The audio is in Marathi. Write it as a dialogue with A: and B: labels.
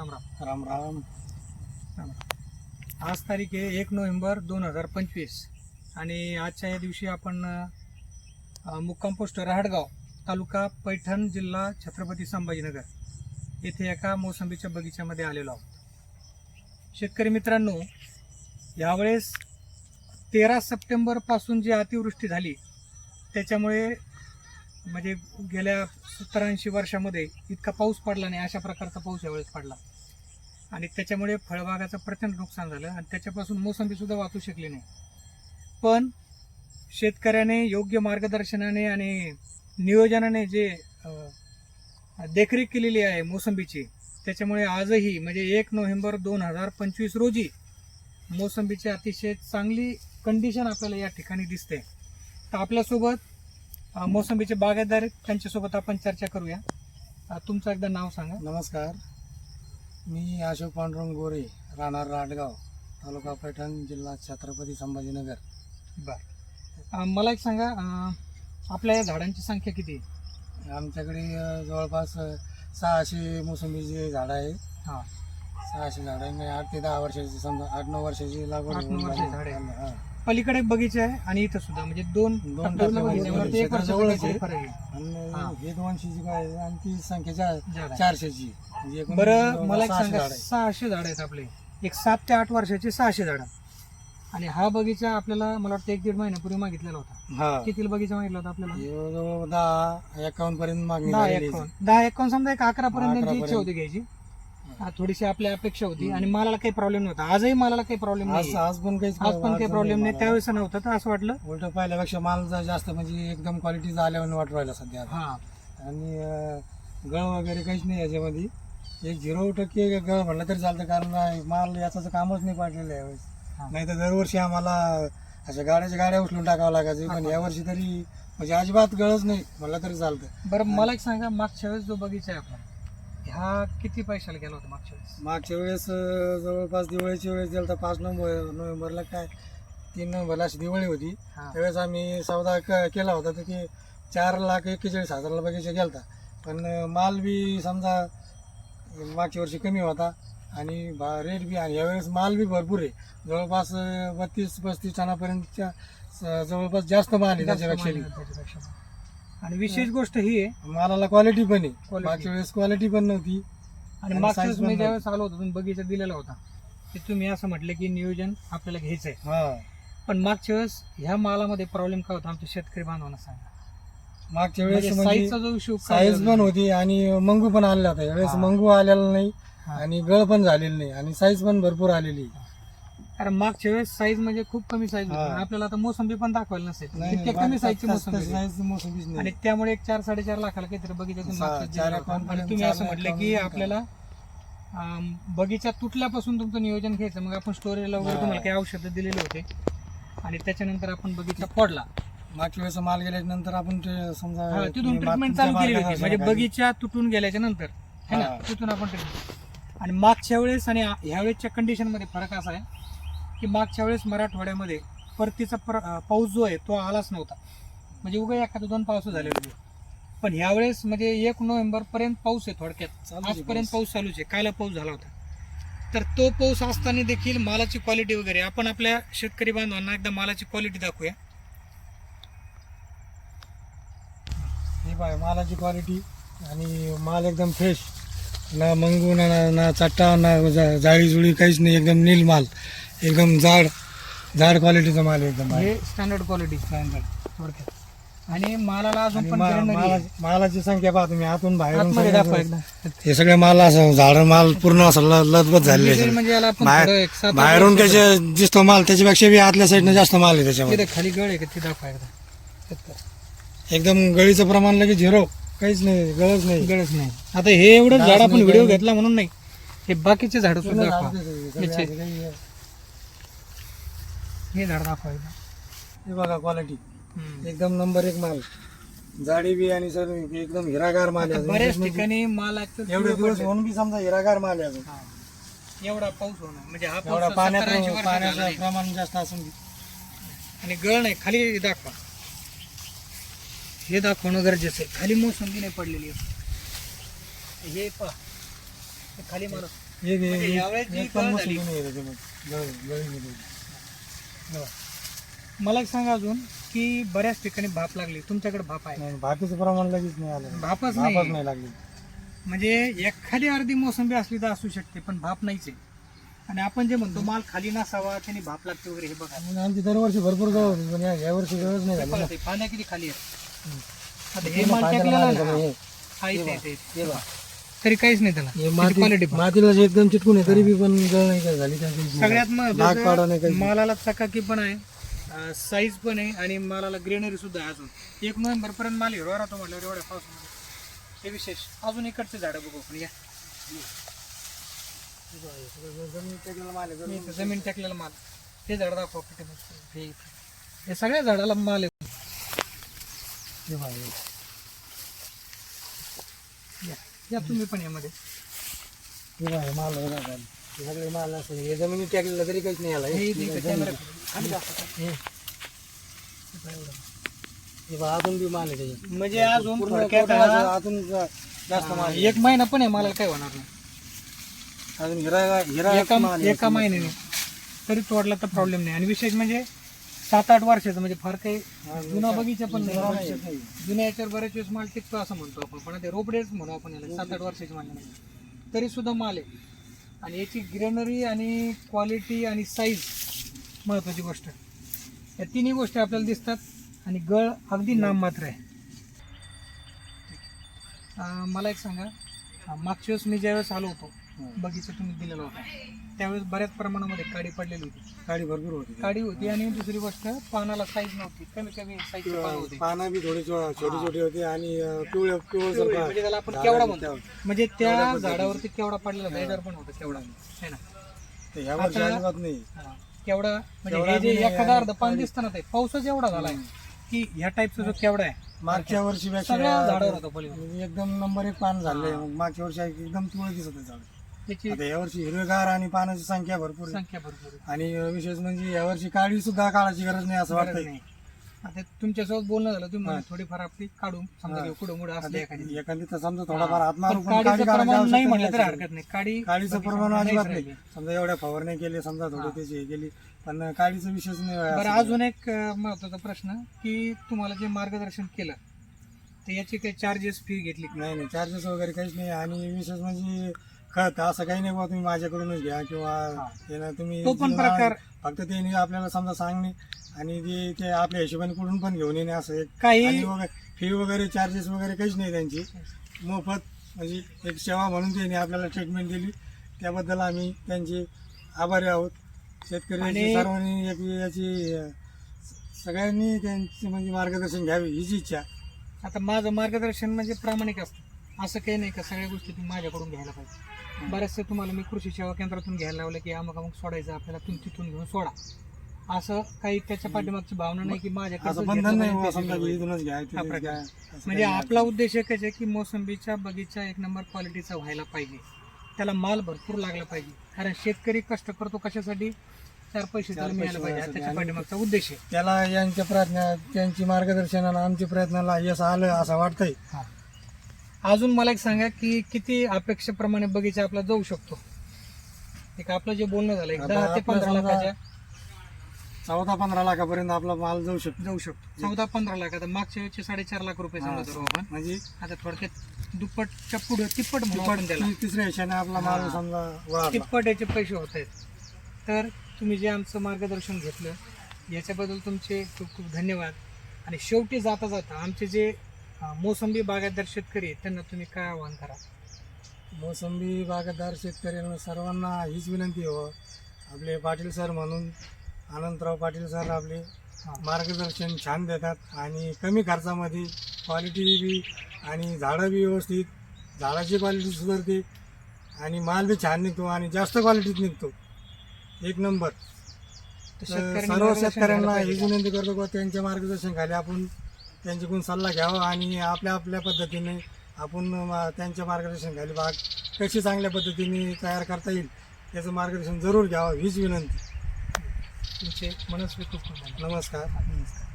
A: राम राम.
B: राम राम.
A: आज तारीख आहे एक नोव्हेंबर दोन हजार पंचवीस. आणि आजच्या या दिवशी आपण मुक्काम पोस्ट रहाडगाव तालुका पैठण जिल्हा छत्रपती संभाजीनगर येथे एका मोसंबीच्या बगीच्यामध्ये आलेलो आहोत. शेतकरी मित्रांनो यावेळेस तेरा सप्टेंबरपासून जी अतिवृष्टी झाली त्याच्यामुळे म्हणजे गेल्या सत्तर ऐंशी वर्षामध्ये इतका पाऊस पडला नाही अशा प्रकारचा पाऊस यावेळेस पडला. आणि त्याच्यामुळे फळबागाचं प्रचंड नुकसान झालं. आणि त्याच्यापासून मोसंबी सुद्धा वाचू शकली नाही. पण शेतकऱ्याने योग्य मार्गदर्शनाने आणि नियोजनाने जे देखरेख केलेली आहे मोसंबीची त्याच्यामुळे आजही म्हणजे एक नोव्हेंबर दोन हजार पंचवीस रोजी मोसंबीची अतिशय चांगली कंडिशन आपल्याला या ठिकाणी दिसते. तर आपल्यासोबत मोसंबीचे बागायतदार त्यांच्यासोबत आपण चर्चा करूया. तुमचं एकदा नाव सांगा.
B: नमस्कार. मी अशोक पांडुरंग गोरे राहणार राटगाव तालुका पैठण जिल्हा छत्रपती संभाजीनगर
A: बर मला एक सांगा अं, आपल्या या झाडांची संख्या किती आहे?
B: आमच्याकडे अ, जवळपास अ, सहाशे मोसंबीचे झाडं आहे
A: हा
B: सहाशे झाडं आहे. म्हणजे आठ ते दहा वर्षाची समजा आठ नऊ वर्षाची लागवड
A: आठ नऊ
B: होऊन
A: वर्षाची
B: झाली.
A: झाडं आहे.
B: हा.
A: पलीकडे एक बगीचा आहे आणि इथं सुद्धा म्हणजे दोन
B: दोन
A: टप्प्यावर बगीचे, एक वर्षाचा
B: जवळच
A: काहीतरी
B: आहे.
A: फरक आहे. हा.
B: आणि हे दोनशेची काय आहे, आणि ती संख्या चार
A: झाड आहे.
B: चारशेची म्हणजे एकूण
A: बरं मला एक
B: सहाशे
A: सांगा
B: झाडं आहे.
A: सहाशे झाड आहेत आपले एक सात ते आठ वर्षाचे सहाशे झाड आणि हा बगीचा आपल्याला मला वाटतं एक दीड महिन्यापूर्वी मागितलेला होता
B: हा
A: किती बगीचा मागितला होता आपल्याला
B: जवळजवळ दहा एकावन्न पर्यंत मागणी
A: दहा
B: झालेली आहे.
A: एकावन्न दहा एकावन्न समजा एक अकरा पर्यंत त्यांची इच्छा
B: 11
A: होती घ्यायची हा, थोडीशी आपली अपेक्षा होती आणि मालाला काही प्रॉब्लेम नव्हता. आजही मालाला काही प्रॉब्लेम
B: आज
A: नाही
B: आज पण काहीच
A: आज पण काही
B: अडचण
A: प्रॉब्लेम नाही.
B: मला.
A: त्यावेळेस नव्हतं तर असं वाटलं.
B: उलट पहिल्यापेक्षा माल जा- जास्त म्हणजे एकदम क्वालिटीचा आल्यावर वाटू राहिला सध्या. आता.
A: हा.
B: आणि अं, गळ वगैरे काहीच नाही याच्यामध्ये. एक झिरो टक्के गळ म्हटलं तरी चालतं कारण माल याचं कामच नाही पाडलेलं आहे यावेळेस.
A: हा.
B: नाही तर दरवर्षी आम्हाला अशा गाड्याच्या गाड्या उचलून टाकावं लागायचं. पण. यावर्षी तरी म्हणजे अजिबात गळच नाही म्हटलं तरी चालतं.
A: बरं मला एक सांगा मागच्या वेळेस जो बगीचा आहे आपला ह्या किती पैशाला गेला होता मागच्या वेळेस
B: मागच्या वेळेस अं, जवळपास दिवाळीच्या वेळेस गेलं तर पाच नोव्हेंबर नोव्हेंबरला काय तीन नोव्हेंबरला अशी दिवाळी होती
A: हा.
B: त्यावेळेस आम्ही सौदा क- केला होता तर ते चार लाख एक्केचाळीस हजाराला बगीचा गेलता पण अं, माल बी समजा मागच्या वर्षी कमी होता आणि बा रेट बी आणि यावेळेस माल बी भरपूर आहे जवळपास बत्तीस पस्तीस टनापर्यंतच्या स- जवळपास जास्त माल आहे
A: जास्त
B: त्याच्यापेक्षा
A: माल
B: बी.
A: आहे त्याच्यापेक्षा. आणि विशेष गोष्ट ही आहे
B: मालाला क्वालिटी पण आहे.
A: Quality.
B: मागच्या वेळेस क्वालिटी पण नव्हती.
A: आणि
B: आणि
A: मागच्या
B: size
A: वेळेस
B: पण
A: मी. ज्यावेळेस आलो होतो तुम्ही बगीचा दिलेला होता ते तुम्ही असं म्हटलं की नियोजन आपल्याला घ्यायचंय
B: हा.
A: पण मागच्या वेळेस ह्या मालामध्ये प्रॉब्लेम काय होता आमच्या शेतकरी बांधवांना सांगा.
B: मागच्या
A: म्हणजे
B: वेळेस म्हणजे
A: साईजचा जो इश्यू
B: साईज पण होती आणि मंगू पण आलेला होता. यावेळेस
A: हा.
B: मंगू आलेला नाही. आणि गळ पण झालेली नाही आणि साईज पण भरपूर आलेली.
A: कारण मागच्या वेळेस साईज म्हणजे खूप कमी साईज
B: हा.
A: आपल्याला आता मोसंबी पण दाखवायला नसेल
B: नाही,
A: इतक्या कमी साईजची
B: तस-
A: मोसंबी
B: तस
A: होती.
B: size मोसंबीच नाही.
A: आणि त्यामुळे एक चार साडेचार लाखाला काहीतरी बगीचा तुम्ही
B: सा-
A: मागच्या
B: चार
A: आणि तुम्ही असं म्हटलं की. आपल्याला बगीचा तुटल्यापासून तुमचं नियोजन घ्यायचं मग आपण स्टोरेजला वगैरे
B: हा.
A: तुम्हाला काही औषधं दिलेले होते आणि त्याच्यानंतर आपण बगीचा फोडला
B: मागच्या वेळेस माल गेल्याच्यानंतर आपण ते समजा
A: हा, तिथून ट्रीटमेंट चालू केली होती म्हणजे बगीचा तुटून गेल्याच्यानंतर है ना
B: हा.
A: तिथून आपण ट्रीटमेंट आणि मागच्या वेळेस आणि ह्या वेळेसच्या कंडिशनमध्ये फरक असा आहे की मागच्या वेळेस मराठवाड्यामध्ये परतीचा पर पाऊस जो आहे तो आलाच नव्हता. म्हणजे उगा एखादं दोन पाऊस झाले होते. पण ह्यावेळेस म्हणजे एक नोव्हेंबर पर्यंत पाऊस आहे थोडक्यात. आजपर्यंत
B: पाऊस.
A: चालूच आहे. कायला पाऊस झाला होता? तर तो पाऊस असताना देखील मालाची क्वालिटी वगैरे. आपण आपल्या शेतकरी बांधवांना एकदा मालाची क्वालिटी दाखवूया.
B: हे पाय मालाची क्वालिटी आणि माल एकदम फ्रेश ना मंगू ना ना चट्टा ना जाळी जुळी काहीच नाही. एकदम नील माल. एकदम जाड जाड क्वालिटीचा माल आहे एकदम
A: हे स्टँडर्ड क्वालिटी थोडक्यात आणि मालाला अजून
B: आणि
A: पण
B: मा-
A: greenery आहे.
B: माला- मालाची संख्या पहा तुम्ही आतून बाहेरून
A: आतमध्ये दाखवा
B: सगळं-
A: एकदा.
B: हे सगळे माल असं झाड माल पूर्ण असं ल- झालेले आहे
A: म्हणजे याला आपण
B: बाहेर-
A: थोडं एक सात- आठ
B: बाहेरून
A: वर्ष
B: त्याचे दिसतो माल त्याच्यापेक्षा बी आतल्या साईडनं जास्त माल आहे त्याच्यामध्ये.
A: तिथं खाली गळ आहे का? ते दाखवा एकदा.
B: एकदम गळीचं प्रमाण लगेच झिरो. काहीच नाही गळच नाही.
A: गळच नाही. आता हे एवढं झाड आपण व्हिडिओ घेतला म्हणून नाही. हे बाकीचे झाड सुद्धा दाखवा.
B: झाड ते सगळे
A: याचे.
B: असे काही-
A: हे झाड दाखवा एकदा.
B: हे बघा क्वालिटी. एकदम नंबर एक माल जाडी बी आणि सर एकदम हिरागार माल आहे.
A: बऱ्याच
B: म्हणजे
A: ठिकाणी माल
B: एवढे दिवस. होऊन बी समजा हिरागार माल आहे अजून
A: हा. एवढा पाऊस होणं म्हणजे हा
B: एवढा
A: पाऊस
B: पाण्यात
A: 70-80 वर्षात झाला
B: पाण्याचं
A: नाही.
B: प्रमाण जास्त असून.
A: आणि गळ नाही खाली दाखवा हे दाखवणं गरजेचं आहे खाली मोसंबी नाही पडलेली आहे. हे पहा खाली
B: एक
A: म्हणजे यावेळेस गळ मला एक सांगा अजून की बऱ्याच ठिकाणी भाप लागली. तुमच्याकडे भाप आहे.
B: नाही भातीचं प्रमाण लगेच नाही आलं.
A: भापच
B: भापच
A: नाही.
B: नाही लागली.
A: म्हणजे एखादी अर्धी मोसंबी असली तर असू शकते पण भाप नाहीच आहे. आणि आपण जे म्हणतो माल खाली नसावा त्याने भाप लागते वगैरे हे बघा.
B: आणि आमची दरवर्षी भरपूर गळ होती पण या- यावर्षी गळच नाही झाली
A: बघा
B: ना.
A: ते पाण्या किती खाली आहे आता हे माल टाकलेला ना,
B: हे.
A: हा इथे, इथे, इथे.
B: हे बघा.
A: तरी काहीच नाही त्याला
B: हे
A: त्याची
B: माती
A: quality.
B: मातीला जे एकदम चिटकून आहे तरी बी पण गळ नाही काय झाली काय काहीच नाही.
A: सगळ्यात
B: पाडा नाही
A: महत्वाचं
B: काही
A: मालाला चकाकी पण आहे साईज पण आहे आणि मालाला ग्रेनरी सुद्धा आहे अजून एक नोव्हेंबर पर्यंत माल हिरवा राहतो म्हटल्यावर एवढ्या पावसामध्ये हे विशेष अजून इकडचे झाडं बघू आपण या. मी इथं जमीन टाकलेला माल हे झाड दाखवा कुठे. हे इथं. हे सगळ्या झाडाला माल आहे
B: हे बघा, हे.
A: या. या तुम्ही पण यामध्ये
B: हे माल सगळे माल असं हे जमिनीत टाकलेलं तरी काहीच नाही आला अजून बी माल आहे त्याच्यात.
A: म्हणजे अजून थोडक्यात हा-
B: अजून जा- जास्त माल आहे.
A: एक महिना पण आहे मला काय होणार नाही.
B: अजून हिरा हिरा
A: एका
B: माल आहे.
A: एका महिन्याने. तरी तोडला तर प्रॉब्लेम नाही. आणि विशेष म्हणजे सात आठ वर्षाचं म्हणजे फार काही जुना बगीचा पण नाही. जुन्या याच्यावर बऱ्याच वेळेस माल टिकतो असं म्हणतो आपण पण ते रोपडेच म्हणू आपण याला सात आठ वर्षाचे माल नाही. तरी सुद्धा माल आहे. आणि याची ग्रेनरी आणि क्वालिटी आणि साईज महत्वाची गोष्ट. या तिन्ही गोष्टी आपल्याला दिसतात आणि गळ अगदी नाममात्र आहे. मला एक सांगा मागच्या वेळेस मी ज्यावेळेस आलो होतो बगीचा तुम्ही दिलेला होता. त्यावेळेस बऱ्याच प्रमाणामध्ये काडी पडलेली होती.
B: काडी भरपूर होती.
A: काडी होती आणि दुसरी गोष्ट पानाला साईज नव्हती. कमी कमी साईजचे पान होते.
B: पानं बी थोडी छोटी छोटी होती आणि अं, पिवळं
A: म्हणजे त्याला आपण
B: बी
A: म्हणतो. म्हणजे त्या झाडावरती केवढा पडलेला याच्यावर पण होता केवढा है ना?
B: ह्या वर्षी अजिबात नाही.
A: केवढा म्हणजे हे जे एखादा अर्ध पान दिसतं ना ते पावसाच एवढा झालाय की ह्या टाईपचा जो केवढा आहे.
B: मागच्या वर्षी
A: सगळ्या झाडावर होता पलीकडे.
B: म्हणजे एकदम नंबर एक पान झाले मागच्या वर्षी एकदम पिवळं दिसत आहे झाड.
A: त्याची
B: आता यावर्षी हिरवेगार आणि पानाची संख्या भरपूर आहे.
A: संख्या भरपूर आहे.
B: आणि विशेष म्हणजे यावर्षी काळी सुद्धा काढायची गरज नाही असं
A: गरज
B: वाटतंय
A: नाही. आता तुमच्यासोबत बोलणं झालं तुम्ही थोडीफार आपली काढून समजा
B: हा.
A: कुठं मुडं असले एखादी
B: एखादी तर समजा थोडाफार हात
A: पण
B: मारून पण काडी
A: काडीचं
B: काढायची
A: प्रमाण नाही
B: आवश्यकता
A: म्हटलं तरी
B: नाही
A: हरकत नाही काडी
B: काळीचं प्रमाण
A: नाहीच
B: अजिबात. नाही समजा एवढ्या फवारणी केली समजा थोडी त्याची हे केली पण काळीचा विषयच नाही
A: बरं
B: असं.
A: अजून एक अं, महत्त्वाचा प्रश्न की तुम्हाला जे मार्गदर्शन केलं तर याची काही चार्जेस फी घेतली का?
B: नाही नाही चार्जेस वगैरे काहीच नाही आणि विशेष म्हणजे खत असं काही नाही बुवा तुम्ही माझ्याकडूनच घ्या किंवा ना तुम्ही
A: तो पण प्रकार
B: फक्त ते नाही आपल्याला समजा सांगणे आणि ते ते आपल्या हिशोबाने कुठून पण घेऊन येणे असं एक
A: काही
B: फी वगैरे चार्जेस वगैरे काहीच नाही त्यांची. मोफत म्हणजे एक सेवा म्हणून त्यांनी आपल्याला ट्रीटमेंट दिली. त्याबद्दल आम्ही त्यांचे आभारी आहोत. शेतकरी
A: आणि-
B: सर्वांनी एक याची अं, सगळ्यांनी त्यांचे म्हणजे मार्गदर्शन घ्यावे हीच इच्छा.
A: आता माझं मार्गदर्शन म्हणजे प्रामाणिक असतं. असं काही नाही का सगळ्या गोष्टी तुम्ही माझ्याकडून घ्यायला पाहिजे. बरेचसे तुम्हाला मी कृषी सेवा केंद्रातून घ्यायला लावलं की अमुक अमुक सोडायचं आपल्याला तुम्ही तिथून घेऊन सोडा. असं काही त्याच्या पाठीमागची भावना नाही की माझ्याकडे हा म्हणजे आपला उद्देश एकच आहे की मोसंबीच्या बगीचा एक नंबर क्वालिटीचा व्हायला पाहिजे. त्याला माल भरपूर लागला पाहिजे. कारण शेतकरी कष्ट करतो कशासाठी? चार पैसे त्याला मिळायला पाहिजे. हा. त्याच्या पाठीमागचा उद्देश आहे.
B: त्याला यांच्या प्रयत्न त्यांची मार्गदर्शनानं आमच्या प्रयत्नाला यश आलं असं वाटतंय.
A: अजून मला एक सांगा की किती अपेक्षेप्रमाणे बगीचा आपला जाऊ शकतो? एक आपलं जे बोलणं झालं एक
B: आता
A: दहा ते
B: आपलं
A: पंधरा
B: समजा
A: लाखाच्या.
B: चौदा पंधरा लाखापर्यंत आपला माल जाऊ शकतो.
A: जाऊ शकतो. चौदा पंधरा लाख. आता मागच्या वेळेचे साडेचार लाख रुपये समजा धरू आपण.
B: म्हणजे?
A: आता थोडक्यात दुप्पटच्या पुढे तिप्पट म्हणू आपण त्याला.
B: ती- तिसऱ्या हिशाने आपला माल
A: हा.
B: समजा वाढला.
A: तिप्पट याचे पैसे होत आहेत. तर तुम्ही जे आमचं मार्गदर्शन घेतलं याच्याबद्दल तुमचे खूप खूप धन्यवाद. आणि शेवटी जाता जाता आमचे जे मोसंबी बागायतदार शेतकरी आहेत त्यांना तुम्ही काय आव्हान करा
B: मोसंबी बागायतदार शेतकऱ्यांना सर्वांना हीच विनंती हो आपले पाटील सर म्हणून अनंतराव पाटील सर आपले. मार्गदर्शन छान देतात आणि कमी खर्चामध्ये क्वालिटी बी आणि झाडं बी व्यवस्थित झाडाची क्वालिटी सुधारते आणि माल बी छान निघतो आणि जास्त क्वालिटीत निघतो एक नंबर
A: तर
B: तर
A: शेतकऱ्यांनी
B: सर्व
A: मार्गदर्शन
B: शेतकऱ्यांना हीच
A: पाहिजे?
B: विनंती करतो की त्यांच्या मार्गदर्शन खाली आपण त्यांच्याकडून सल्ला घ्यावा आणि आपल्या आपल्या पद्धतीने आपण मा- त्यांच्या मार्गदर्शन खाली बाग कशी चांगल्या पद्धतीने तयार करता येईल याचं मार्गदर्शन जरूर घ्यावं हीच विनंती.
A: तुमचे मनस्वी खूप
B: नमस्कार.
A: नमस्कार.